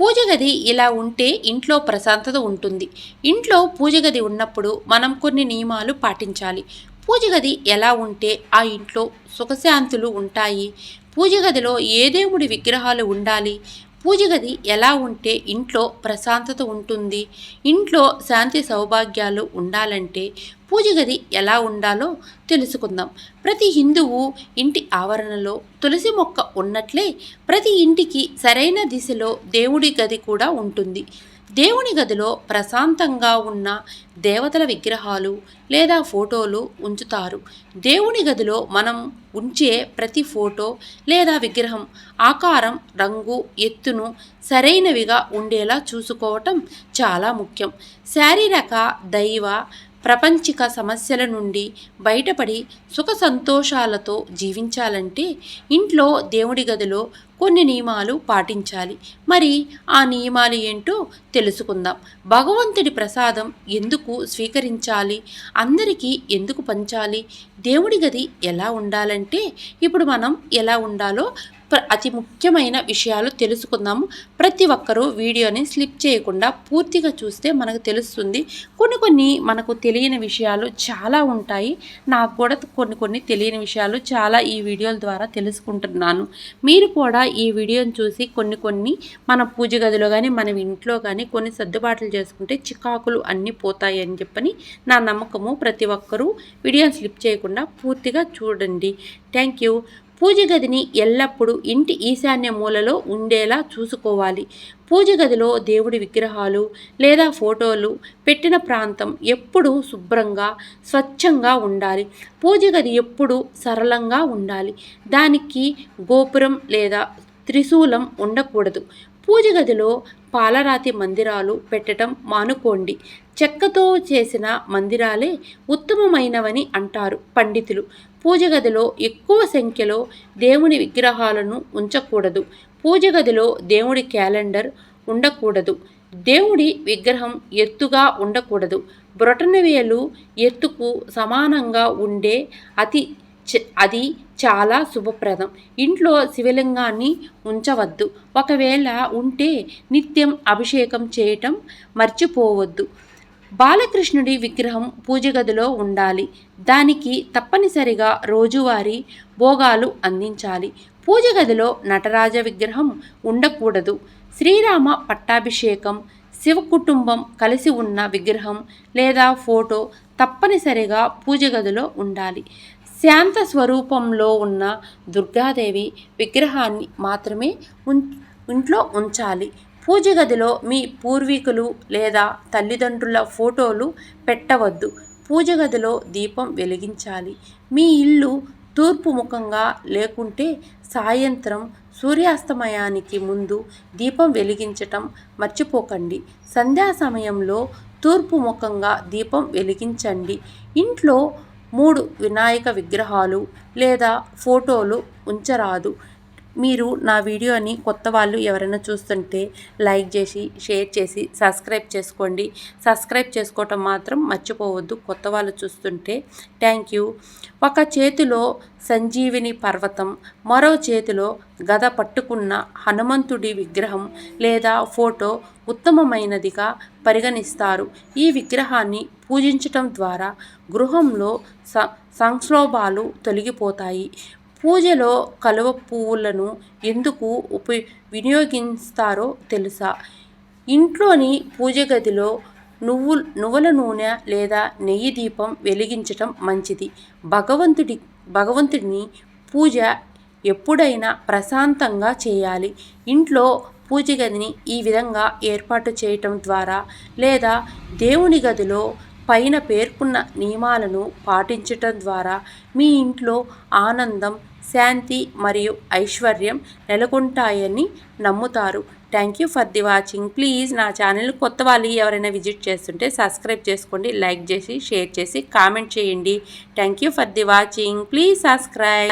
పూజ గది ఇలా ఉంటే ఇంట్లో ప్రశాంతత ఉంటుంది. ఇంట్లో పూజ గది ఉన్నప్పుడు మనం కొన్ని నియమాలు పాటించాలి. పూజ గది ఎలా ఉంటే ఆ ఇంట్లో సుఖశాంతులు ఉంటాయి? పూజ గదిలో ఏ దేవుడి విగ్రహాలు ఉండాలి? పూజ గది ఎలా ఉంటే ఇంట్లో ప్రశాంతత ఉంటుంది? ఇంట్లో శాంతి సౌభాగ్యాలు ఉండాలంటే పూజ గది ఎలా ఉండాలో తెలుసుకుందాం. ప్రతి హిందువు ఇంటి ఆవరణలో తులసి మొక్క ఉన్నట్లే ప్రతి ఇంటికి సరైన దిశలో దేవుడి గది కూడా ఉంటుంది. దేవుని గదిలో ప్రశాంతంగా ఉన్న దేవతల విగ్రహాలు లేదా ఫోటోలు ఉంచుతారు. దేవుని గదిలో మనం ఉంచే ప్రతి ఫోటో లేదా విగ్రహం ఆకారం రంగు ఎత్తును సరైనవిగా ఉండేలా చూసుకోవటం చాలా ముఖ్యం. శారీరక దైవ ప్రపంచిక సమస్యల నుండి బయటపడి సుఖ సంతోషాలతో జీవించాలంటే ఇంట్లో దేవుడి గదిలో కొన్ని నియమాలు పాటించాలి. మరి ఆ నియమాలు ఏంటో తెలుసుకుందాం. భగవంతుడి ప్రసాదం ఎందుకు స్వీకరించాలి? అందరికీ ఎందుకు పంచాలి? దేవుడి గది ఎలా ఉండాలంటే ఇప్పుడు మనం ఎలా ఉండాలో అతి ముఖ్యమైన విషయాలు తెలుసుకుందాము. ప్రతి ఒక్కరూ వీడియోని స్లిప్ చేయకుండా పూర్తిగా చూస్తే మనకు తెలుస్తుంది. కొన్ని కొన్ని మనకు తెలియని విషయాలు చాలా ఉంటాయి. నాకు కూడా కొన్ని కొన్ని తెలియని విషయాలు చాలా ఈ వీడియోల ద్వారా తెలుసుకుంటున్నాను. మీరు కూడా ఈ వీడియోని చూసి కొన్ని కొన్ని మన పూజ గదిలో కానీ మన ఇంట్లో కానీ కొన్ని సర్దుబాట్లు చేసుకుంటే చికాకులు అన్నీ పోతాయి అని చెప్పని నా నమ్మకము. ప్రతి ఒక్కరూ వీడియోని స్లిప్ చేయకుండా పూర్తిగా చూడండి. Thank you. పూజ గదిని ఎల్లప్పుడూ ఇంటి ఈశాన్య మూలలో ఉండేలా చూసుకోవాలి. పూజ గదిలో దేవుడి విగ్రహాలు లేదా ఫోటోలు పెట్టిన ప్రాంతం ఎప్పుడూ శుభ్రంగా స్వచ్ఛంగా ఉండాలి. పూజ గది ఎప్పుడూ సరళంగా ఉండాలి. దానికి గోపురం లేదా త్రిశూలం ఉండకూడదు. పూజ గదిలో పాలరాతి మందిరాలు పెట్టడం మానుకోండి. చెక్కతో చేసిన మందిరాలే ఉత్తమమైనవని అంటారు పండితులు. పూజ గదిలో ఎక్కువ సంఖ్యలో దేవుని విగ్రహాలను ఉంచకూడదు. పూజ గదిలో దేవుడి క్యాలెండర్ ఉండకూడదు. దేవుడి విగ్రహం ఎత్తుగా ఉండకూడదు. బ్రొటనవేలు ఎత్తుకు సమానంగా ఉండే అతి అది చాలా శుభప్రదం. ఇంట్లో శివలింగాన్ని ఉంచవద్దు. ఒకవేళ ఉంటే నిత్యం అభిషేకం చేయటం మర్చిపోవద్దు. బాలకృష్ణుడి విగ్రహం పూజ గదిలో ఉండాలి. దానికి తప్పనిసరిగా రోజువారీ భోగాలు అందించాలి. పూజ గదిలో నటరాజ విగ్రహం ఉండకూడదు. శ్రీరామ పట్టాభిషేకం శివ కుటుంబం కలిసి ఉన్న విగ్రహం లేదా ఫోటో తప్పనిసరిగా పూజ గదిలో ఉండాలి. శాంత స్వరూపంలో ఉన్న దుర్గాదేవి విగ్రహాన్ని మాత్రమే ఉం ఇంట్లో ఉంచాలి. పూజ గదిలో మీ పూర్వీకులు లేదా తల్లిదండ్రుల ఫోటోలు పెట్టవద్దు. పూజ గదిలో దీపం వెలిగించాలి. మీ ఇల్లు తూర్పు ముఖంగా లేకుంటే సాయంత్రం సూర్యాస్తమయానికి ముందు దీపం వెలిగించటం మర్చిపోకండి. సంధ్యా సమయంలో తూర్పు ముఖంగా దీపం వెలిగించండి. ఇంట్లో మూడు వినాయక విగ్రహాలు లేదా ఫోటోలు ఉంచరాదు. మీరు నా వీడియోని కొత్త వాళ్ళు ఎవరైనా చూస్తుంటే లైక్ చేసి షేర్ చేసి సబ్స్క్రైబ్ చేసుకోండి. సబ్స్క్రైబ్ చేసుకోవటం మాత్రం మర్చిపోవద్దు. కొత్త వాళ్ళు చూస్తుంటే థ్యాంక్ యూ. ఒక చేతిలో సంజీవిని పర్వతం మరో చేతిలో గద పట్టుకున్న హనుమంతుడి విగ్రహం లేదా ఫోటో ఉత్తమమైనదిగా పరిగణిస్తారు. ఈ విగ్రహాన్ని పూజించటం ద్వారా గృహంలో స సంక్షోభాలు తొలగిపోతాయి. పూజలో కలువ పువ్వులను ఎందుకు ఉప వినియోగిస్తారో తెలుసా? ఇంట్లోని పూజ గదిలో నువ్వు నువ్వుల నూనె లేదా నెయ్యి దీపం వెలిగించటం మంచిది. భగవంతుడి భగవంతుడిని పూజ ఎప్పుడైనా ప్రశాంతంగా చేయాలి. ఇంట్లో పూజ గదిని ఈ విధంగా ఏర్పాటు చేయటం ద్వారా లేదా దేవుని గదిలో పైన పేర్కొన్న నియమాలను పాటించటం ద్వారా మీ ఇంట్లో ఆనందం శాంతి మరియు ఐశ్వర్యం నెలకొంటాయని నమ్ముతారు. Thank you for the watching. Please నా ఛానల్ కొత్త వాళ్ళు ఎవరైనా విజిట్ చేస్తుంటే సబ్స్క్రైబ్ చేసుకోండి లైక్ చేసి షేర్ చేసి కామెంట్ చేయండి. Thank you for the watching. Please subscribe.